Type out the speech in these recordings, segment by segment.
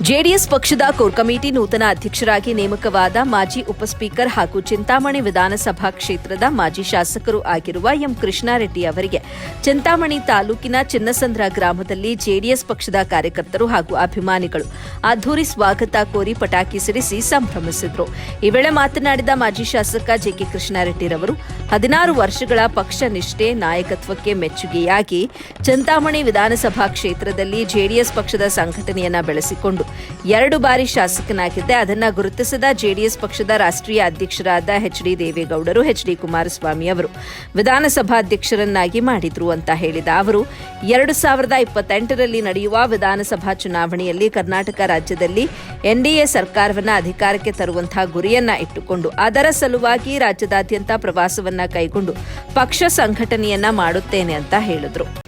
JDS ಪಕ್ಷದ core committee ನೂತನ ಅಧ್ಯಕ್ಷರಾಗಿ ನೇಮಕವಾದ ಮಾಜಿ ಉಪಸ್ಪೀಕರ್ ಹಾಗೂ ಚಿಂತಾಮಣಿ ವಿಧಾನಸಭಾ ಕ್ಷೇತ್ರದ ಮಾಜಿ ಶಾಸಕರು ಆಗಿರುವ ಎಂ ಕೃಷ್ಣಾರೆಡ್ಡಿ ಅವರಿಗೆ ಚಿಂತಾಮಣಿ ತಾಲೂಕಿನ ಚಿನ್ನಸಂದ್ರ ಗ್ರಾಮದಲ್ಲಿ ಜೆಡಿಎಸ್ ಪಕ್ಷದ ಕಾರ್ಯಕರ್ತರು ಹಾಗೂ ಅಭಿಮಾನಿಗಳು ಅದ್ದೂರಿ ಸ್ವಾಗತ ಕೋರಿ ಪಟಾಕಿ ಸಿಡಿಸಿ ಸಂಭ್ರಮಿಸಿದರು. ಈ ವೇಳೆ ಮಾತನಾಡಿದ ಮಾಜಿ ಶಾಸಕ ಜೆಕೆ ಕೃಷ್ಣಾರೆಡ್ಡಿರವರು, ಹದಿನಾರು ವರ್ಷಗಳ ಪಕ್ಷ ನಿಷ್ಠೆ ನಾಯಕತ್ವಕ್ಕೆ ಮೆಚ್ಚುಗೆಯಾಗಿ ಚಿಂತಾಮಣಿ ವಿಧಾನಸಭಾ ಕ್ಷೇತ್ರದಲ್ಲಿ ಜೆಡಿಎಸ್ ಪಕ್ಷದ ಸಂಘಟನೆಯನ್ನ ಬೆಳೆಸಿಕೊಂಡು ಎರಡು ಬಾರಿ ಶಾಸಕನಾಗಿದ್ದೆ. ಅದನ್ನ ಗುರುತಿಸಿದ ಜೆಡಿಎಸ್ ಪಕ್ಷದ ರಾಷ್ಟ್ರೀಯ ಅಧ್ಯಕ್ಷರಾದ ಎಚ್ ಡಿ ದೇವೇಗೌಡರು, ಎಚ್ ಡಿ ಕುಮಾರಸ್ವಾಮಿ ಅವರು ವಿಧಾನಸಭಾಧ್ಯಕ್ಷರನ್ನಾಗಿ ಮಾಡಿದ್ರು ಅಂತ ಹೇಳಿದ ಅವರು, ಎರಡು ಸಾವಿರದ ಇಪ್ಪತ್ತೆಂಟರಲ್ಲಿ ನಡೆಯುವ ವಿಧಾನಸಭಾ ಚುನಾವಣೆಯಲ್ಲಿ ಕರ್ನಾಟಕ ರಾಜ್ಯದಲ್ಲಿ ಎನ್ಡಿಎ ಸರ್ಕಾರವನ್ನ ಅಧಿಕಾರಕ್ಕೆ ತರುವಂತಹ ಗುರಿಯನ್ನ ಇಟ್ಟುಕೊಂಡು, ಅದರ ಸಲುವಾಗಿ ರಾಜ್ಯದಾದ್ಯಂತ ಪ್ರವಾಸವನ್ನ ಕೈಗೊಂಡು ಪಕ್ಷ ಸಂಘಟನೆಯನ್ನ ಮಾಡುತ್ತೇನೆ ಅಂತ ಹೇಳಿದ್ರು.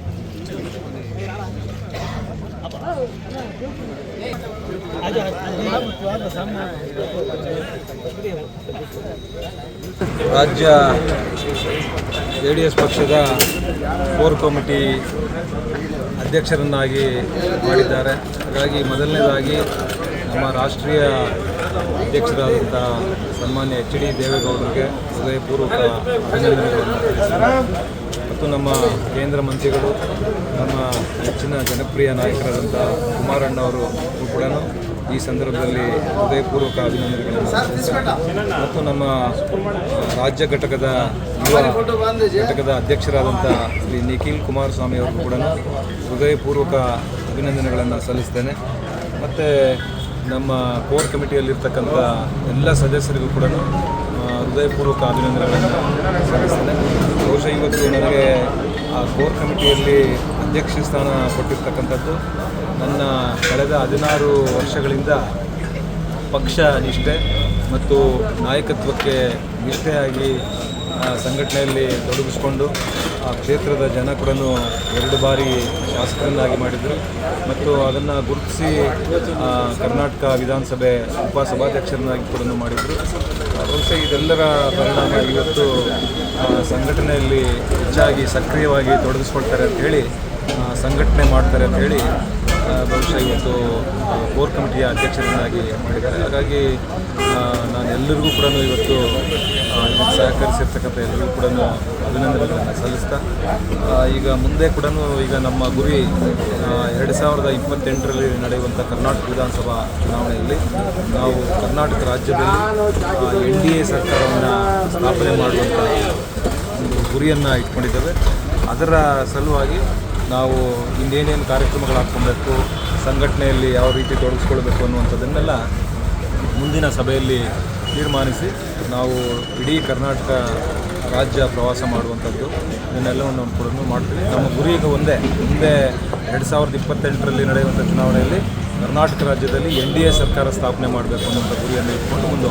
ರಾಜ್ಯ ಜೆ ಡಿ ಎಸ್ ಪಕ್ಷದ ಕೋರ್ ಕಮಿಟಿ ಅಧ್ಯಕ್ಷರನ್ನಾಗಿ ಮಾಡಿದ್ದಾರೆ. ಹಾಗಾಗಿ ಮೊದಲನೇದಾಗಿ ನಮ್ಮ ರಾಷ್ಟ್ರೀಯ ಅಧ್ಯಕ್ಷರಾದಂಥ ಸನ್ಮಾನ್ಯ ಎಚ್ ಡಿ ದೇವೇಗೌಡರಿಗೆ ಹೃದಯಪೂರ್ವಕ ಅಭಿನಂದನೆಗಳನ್ನು ಮತ್ತು ನಮ್ಮ ಕೇಂದ್ರ ಮಂತ್ರಿಗಳು, ನಮ್ಮ ಹೆಚ್ಚಿನ ಜನಪ್ರಿಯ ನಾಯಕರಾದಂಥ ಕುಮಾರಣ್ಣ ಅವರು ಕೂಡ ಈ ಸಂದರ್ಭದಲ್ಲಿ ಹೃದಯಪೂರ್ವಕ ಅಭಿನಂದನೆಗಳನ್ನು. ಮತ್ತು ನಮ್ಮ ರಾಜ್ಯ ಘಟಕದ ಯುವ ಘಟಕದ ಅಧ್ಯಕ್ಷರಾದಂಥ ಶ್ರೀ ನಿಖಿಲ್ ಕುಮಾರಸ್ವಾಮಿ ಅವರು ಕೂಡ ಹೃದಯಪೂರ್ವಕ ಅಭಿನಂದನೆಗಳನ್ನು ಸಲ್ಲಿಸ್ತೇನೆ ಮತ್ತು ನಮ್ಮ ಕೋರ್ ಕಮಿಟಿಯಲ್ಲಿರ್ತಕ್ಕಂಥ ಎಲ್ಲ ಸದಸ್ಯರಿಗೂ ಕೂಡ ಹೃದಯಪೂರ್ವಕ ಅಭಿನಂದನೆಗಳನ್ನು ಸಲ್ಲಿಸ್ತೇನೆ ಬಹುಶಃ ಇವತ್ತು ನನಗೆ ಆ ಕೋರ್ ಕಮಿಟಿಯಲ್ಲಿ ಅಧ್ಯಕ್ಷ ಸ್ಥಾನ ಕೊಟ್ಟಿರ್ತಕ್ಕಂಥದ್ದು. ನನ್ನ ಕಳೆದ ಹದಿನಾರು ವರ್ಷಗಳಿಂದ ಪಕ್ಷ ನಿಷ್ಠೆ ಮತ್ತು ನಾಯಕತ್ವಕ್ಕೆ ನಿಷ್ಠೆಯಾಗಿ ಸಂಘಟನೆಯಲ್ಲಿ ತೊಡಗಿಸ್ಕೊಂಡು, ಆ ಕ್ಷೇತ್ರದ ಜನ ಕೂಡ ಎರಡು ಬಾರಿ ಶಾಸಕರನ್ನಾಗಿ ಮಾಡಿದರು. ಮತ್ತು ಅದನ್ನು ಗುರುತಿಸಿ ಕರ್ನಾಟಕ ವಿಧಾನಸಭೆ ಉಪಸಭಾಧ್ಯಕ್ಷರನ್ನಾಗಿ ಕೂಡ ಮಾಡಿದರು. ಬಹುಶಃ ಇದೆಲ್ಲರ ಪರಿಣಾಮ ಇವತ್ತು ಸಂಘಟನೆಯಲ್ಲಿ ಹೆಚ್ಚಾಗಿ ಸಕ್ರಿಯವಾಗಿ ತೊಡಗಿಸ್ಕೊಳ್ತಾರೆ ಅಂತ ಹೇಳಿ ಸಂಘಟನೆ ಮಾಡ್ತಾರೆ ಅಂತ ಹೇಳಿ ಬಹುಶಃ ಇವತ್ತು ಕೋರ್ ಕಮಿಟಿಯ ಅಧ್ಯಕ್ಷರನ್ನಾಗಿ ಮಾಡಿದ್ದಾರೆ. ಹಾಗಾಗಿ ನಾನು ಎಲ್ಲರಿಗೂ ಕೂಡ ಇವತ್ತು ಸಹಕರಿಸಿರ್ತಕ್ಕಂಥ ಎಲ್ಲರಿಗೂ ಕೂಡ ಅಭಿನಂದನೆಗಳನ್ನು ಸಲ್ಲಿಸ್ತಾ ಈಗ ಮುಂದೆ ಕೂಡ ಈಗ ನಮ್ಮ ಗುರಿ ಎರಡು ಸಾವಿರದ ಇಪ್ಪತ್ತೆಂಟರಲ್ಲಿ ನಡೆಯುವಂಥ ಕರ್ನಾಟಕ ವಿಧಾನಸಭಾ ಚುನಾವಣೆಯಲ್ಲಿ ನಾವು ಕರ್ನಾಟಕ ರಾಜ್ಯದಲ್ಲಿ ಎನ್ ಡಿ ಎ ಸರ್ಕಾರವನ್ನು ಸ್ಥಾಪನೆ ಮಾಡುವಂಥ ಒಂದು ಗುರಿಯನ್ನು ಇಟ್ಕೊಂಡಿದ್ದೇವೆ. ಅದರ ಸಲುವಾಗಿ ನಾವು ಇನ್ನೇನೇನು ಕಾರ್ಯಕ್ರಮಗಳು ಹಾಕ್ಕೊಬೇಕು, ಸಂಘಟನೆಯಲ್ಲಿ ಯಾವ ರೀತಿ ತೊಡಗಿಸ್ಕೊಳ್ಬೇಕು ಅನ್ನುವಂಥದ್ದನ್ನೆಲ್ಲ ಮುಂದಿನ ಸಭೆಯಲ್ಲಿ ತೀರ್ಮಾನಿಸಿ ನಾವು ಇಡೀ ಕರ್ನಾಟಕ ರಾಜ್ಯ ಪ್ರವಾಸ ಮಾಡುವಂಥದ್ದು. ಇದನ್ನೆಲ್ಲವನ್ನು ಕೂಡ ಮಾಡ್ತೀವಿ. ನಮ್ಮ ಗುರಿ ಈಗ ಒಂದೇ. ಮುಂದೆ ಎರಡು ಸಾವಿರದ ಇಪ್ಪತ್ತೆಂಟರಲ್ಲಿ ನಡೆಯುವಂಥ ಚುನಾವಣೆಯಲ್ಲಿ ಕರ್ನಾಟಕ ರಾಜ್ಯದಲ್ಲಿ ಎನ್ ಡಿ ಎ ಸರ್ಕಾರ ಸ್ಥಾಪನೆ ಮಾಡಬೇಕು ಅನ್ನುವಂಥ ಗುರಿಯನ್ನು ಇಟ್ಕೊಂಡು ಮುಂದೆ.